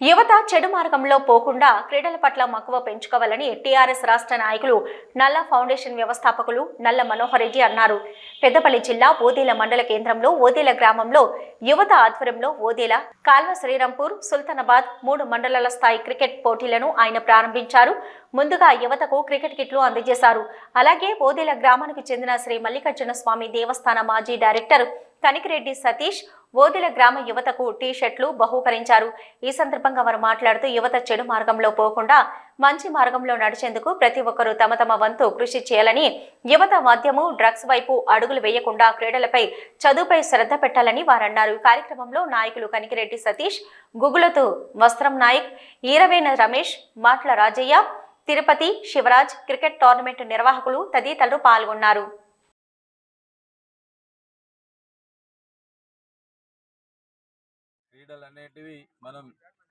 యువత చెడు మార్గంలో పోకుండా క్రీడల పట్ల మక్కువ పెంచుకోవాలని టీఆర్ఎస్ రాష్ట్ర నాయకులు నల్ల ఫౌండేషన్ వ్యవస్థాపకులు నల్ల మనోహర్ రెడ్డి అన్నారు. పెద్దపల్లి జిల్లా ఓదేల మండల కేంద్రంలో ఓదేల గ్రామంలో యువత ఆధ్వర్యంలో ఓదేల కాల్వ శ్రీరాంపూర్ సుల్తానాబాద్ మూడు మండలాల స్థాయి క్రికెట్ పోటీలను ఆయన ప్రారంభించారు. ముందుగా యువతకు క్రికెట్ కిట్లు అందజేశారు. అలాగే ఓదేల గ్రామానికి చెందిన శ్రీ మల్లికార్జున స్వామి దేవస్థాన మాజీ డైరెక్టర్ కనికిరెడ్డి సతీష్ ఓదెల గ్రామ యువతకు టీ షర్ట్లు బహూకరించారు. ఈ సందర్భంగా వారు మాట్లాడుతూ యువత చెడు మార్గంలో పోకుండా మంచి మార్గంలో నడిచేందుకు ప్రతి ఒక్కరూ తమ తమ వంతు కృషి చేయాలని యువత మద్యము డ్రగ్స్ వైపు అడుగులు వేయకుండా క్రీడలపై చదువుపై శ్రద్ధ పెట్టాలని వారన్నారు. కార్యక్రమంలో నాయకులు కనికిరెడ్డి సతీష్ గుగులతు వస్త్రం నాయక్ ఈరవేన రమేష్ మాట్ల రాజయ్య తిరుపతి శివరాజ్ క్రికెట్ టోర్నమెంట్ నిర్వాహకులు తదితరులు పాల్గొన్నారు. క్రీడలు అనేటివి మనం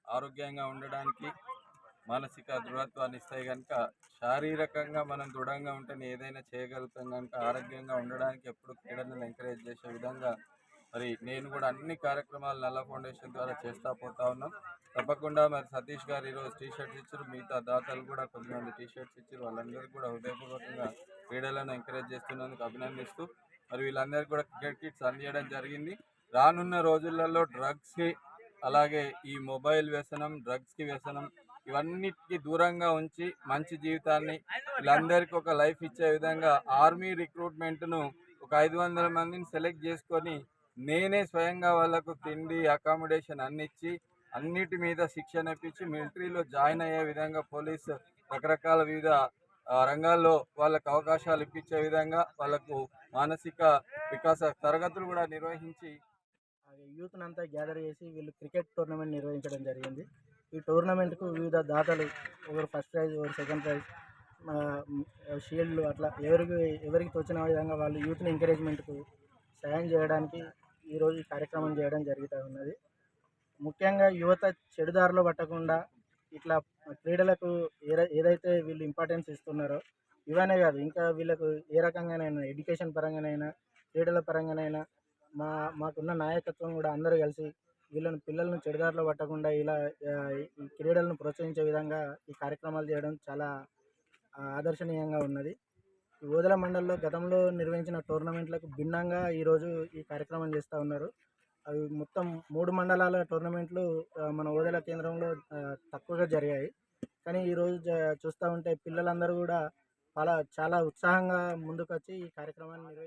ఆరోగ్యంగా ఉండడానికి మానసిక దృఢత్వాన్ని ఇస్తాయి కనుక శారీరకంగా మనం దృఢంగా ఉంటేనే ఏదైనా చేయగలుగుతాం కనుక ఆరోగ్యంగా ఉండడానికి ఎప్పుడు క్రీడలను ఎంకరేజ్ చేసే విధంగా మరి నేను కూడా అన్ని కార్యక్రమాలు నల్ల ఫౌండేషన్ ద్వారా చేస్తా పోతా ఉన్నాం. తప్పకుండా మరి సతీష్ గారు ఈరోజు టీ షర్ట్స్ ఇచ్చారు మిగతా దాతలు కూడా కొంతమంది టీ షర్ట్స్ ఇచ్చారు వాళ్ళందరికీ కూడా హృదయపూర్వకంగా క్రీడలను ఎంకరేజ్ చేస్తున్నందుకు అభినందిస్తూ మరి వీళ్ళందరికీ కూడా క్రికెట్ కిట్స్ అందజేయడం జరిగింది. రానున్న రోజులలో డ్రగ్స్కి అలాగే ఈ మొబైల్ వ్యసనం డ్రగ్స్కి వ్యసనం ఇవన్నిటికీ దూరంగా ఉంచి మంచి జీవితాన్ని వీళ్ళందరికీ ఒక లైఫ్ ఇచ్చే విధంగా ఆర్మీ రిక్రూట్మెంట్ను ఒక ఐదు వందల మందిని సెలెక్ట్ చేసుకొని నేనే స్వయంగా వాళ్ళకు తిండి అకామిడేషన్ అన్నిచ్చి అన్నిటి మీద శిక్షణ ఇప్పించి మిలిటరీలో జాయిన్ అయ్యే విధంగా పోలీస్ రకరకాల వివిధ రంగాల్లో వాళ్ళకు అవకాశాలు ఇప్పించే విధంగా వాళ్ళకు మానసిక వికాస తరగతులు కూడా నిర్వహించి యూత్ని అంతా గ్యాదర్ చేసి వీళ్ళు క్రికెట్ టోర్నమెంట్ నిర్వహించడం జరిగింది. ఈ టోర్నమెంట్కు వివిధ దాతలు ఒకరు ఫస్ట్ ప్రైజ్ ఒకరు సెకండ్ ప్రైజ్ షీల్డ్లు అట్లా ఎవరికి ఎవరికి తోచిన విధంగా వాళ్ళు యూత్ని ఎంకరేజ్మెంట్కు సాయం చేయడానికి ఈరోజు ఈ కార్యక్రమం చేయడం జరుగుతూ ఉన్నది. ముఖ్యంగా యువత చెడుదారిలో పట్టకుండా ఇట్లా క్రీడలకు ఏదైతే వీళ్ళు ఇంపార్టెన్స్ ఇస్తున్నారో ఇవనే కాదు ఇంకా వీళ్ళకు ఏ రకంగానైనా ఎడ్యుకేషన్ పరంగానైనా క్రీడల పరంగానైనా మా మాకున్న నాయకత్వం కూడా అందరూ కలిసి వీళ్ళని పిల్లలను చెడుదారిలో పట్టకుండా ఇలా ఈ క్రీడలను ప్రోత్సహించే విధంగా ఈ కార్యక్రమాలు చేయడం చాలా ఆదర్శనీయంగా ఉన్నది. ఈ ఓదల మండలంలో గతంలో నిర్వహించిన టోర్నమెంట్లకు భిన్నంగా ఈరోజు ఈ కార్యక్రమం చేస్తూ ఉన్నారు. అవి మొత్తం మూడు మండలాల టోర్నమెంట్లు మన ఓదెల కేంద్రంలో తక్కువగా జరిగాయి. కానీ ఈరోజు చూస్తూ ఉంటే పిల్లలందరూ కూడా చాలా చాలా ఉత్సాహంగా ముందుకు వచ్చి ఈ కార్యక్రమాన్ని నిర్వహించారు